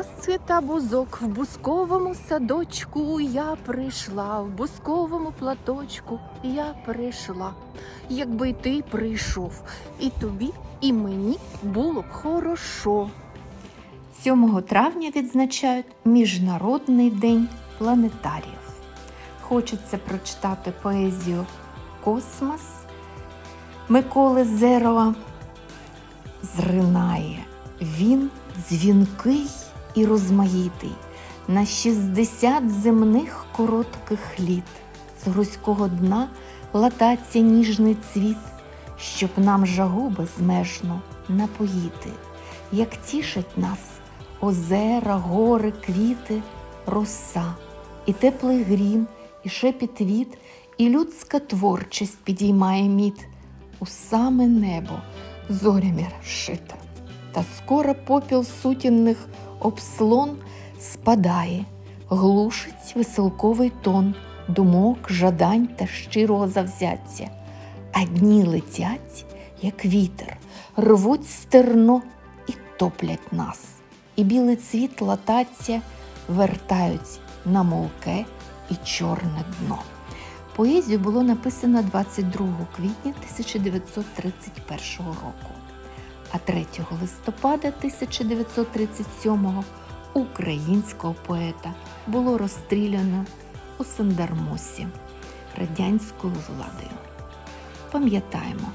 Розцвіта бузок в бузковому садочку. Я прийшла в бузковому платочку. Я прийшла. Якби ти прийшов, і тобі, і мені було б хорошо. 7 травня відзначають Міжнародний день планетаріїв. Хочеться прочитати поезію Космос Миколи Зерова. Зринає. Він дзвінкий і розмаїтий, на 60 земних коротких літ. З грузького дна лататься ніжний цвіт, щоб нам жагу безмежно напоїти, як тішать нас озера, гори, квіти, роса, і теплий грім, і шепіт віт, і людська творчість підіймає мід у саме небо зорями розшита. Та скоро попіл сутінних обслон спадає, глушить веселковий тон думок, жадань та щирого завзяття. А дні летять, як вітер, рвуть стерно і топлять нас. І білий цвіт лататься, вертають на молке і чорне дно. Поезію було написано 22 квітня 1931 року, а 3 листопада 1937-го українського поета було розстріляно у Сандармосі радянською владою. Пам'ятаємо,